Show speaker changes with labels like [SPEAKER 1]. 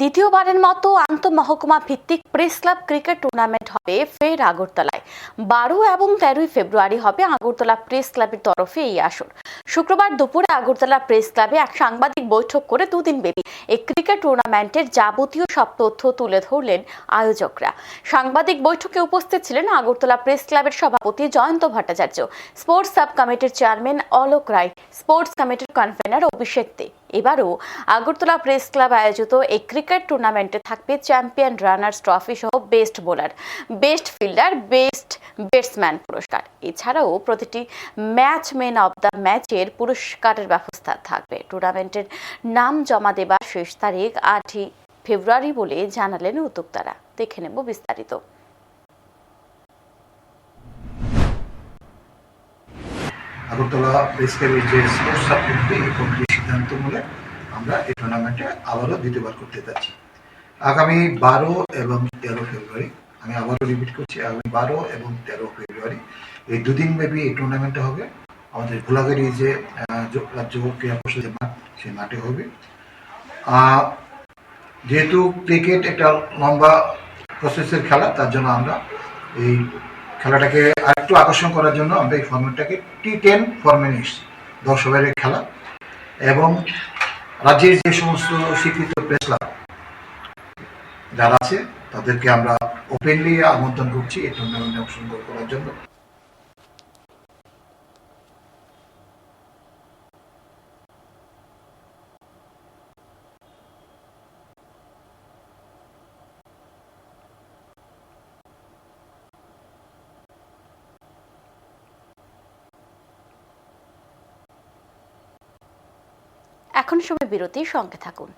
[SPEAKER 1] দ্বিতীয়বারের মতো আন্তঃমহকুমা ভিত্তিক প্রেস ক্লাব ক্রিকেট টুর্নামেন্ট হবে ফের আগরতলায়। বারো এবং তেরোই ফেব্রুয়ারি হবে আগরতলা প্রেস ক্লাবের তরফে এই আসর। শুক্রবার দুপুরে আগরতলা প্রেস ক্লাবে এক সাংবাদিক বৈঠক করে দুদিন ব্যাপী এই ক্রিকেট টুর্নামেন্টের যাবতীয় সব তথ্য তুলে ধরলেন আয়োজকরা। সাংবাদিক বৈঠকে উপস্থিত ছিলেন আগরতলা প্রেস ক্লাবের সভাপতি জয়ন্ত ভট্টাচার্য, স্পোর্টস সাব কমিটির চেয়ারম্যান অলোক রায়, স্পোর্টস কমিটির কনভেনার অভিষেক দে। এবারও আগরতলা প্রেস ক্লাব আয়োজিত এই ক্রিকেট টুর্নামেন্টে থাকবে চ্যাম্পিয়ন রানার্স ট্রফি সহ best bowler, best fielder, best batsman পুরস্কার। এছাড়াও প্রতিটি ম্যাচ ম্যান অব দ্য ম্যাচের পুরস্কারের ব্যবস্থা থাকবে। টুর্নামেন্টের নাম জমা দেবার শেষ তারিখ আটই ফেব্রুয়ারি বলে জানালেন উদ্যোক্তারা। দেখে নেব বিস্তারিত।
[SPEAKER 2] আগরতলা প্রেস ক্লাবের যে স্পোর্টস সাব এই কমিটির সিদ্ধান্ত মূলে আমরা এই টুর্নামেন্টে আবারও দ্বিতীয়বার করতে যাচ্ছি। আগামী বারো এবং তেরো ফেব্রুয়ারি, আমি আবারও রিপিট করছি, আগামী বারো এবং তেরো ফেব্রুয়ারি এই দুদিন ব্যাপী এই টুর্নামেন্টটা হবে। আমাদের ভোলাগাড়ি যে রাজ্য ক্রীড়া পরিষদের মাঠ, সেই মাঠে হবে। যেহেতু ক্রিকেট একটা লম্বা প্রসেসের খেলা, তার জন্য আমরা এই খেলাটাকে আরেকটু আকর্ষণ করার জন্য আমরা এই ফর্মেটটাকে টি টেন ফর্মে নিয়ে এসেছি। দশ ওভারের খেলা এবং রাজ্যের যে সমস্ত স্বীকৃত প্রেস ক্লাব যারা আছে, তাদেরকে আমরা ওপেনলি আমন্ত্রণ করছি এই টুর্নামেন্টে অংশগ্রহণ করার জন্য।
[SPEAKER 1] এখন সময় বিরতির সঙ্গে থাকুন।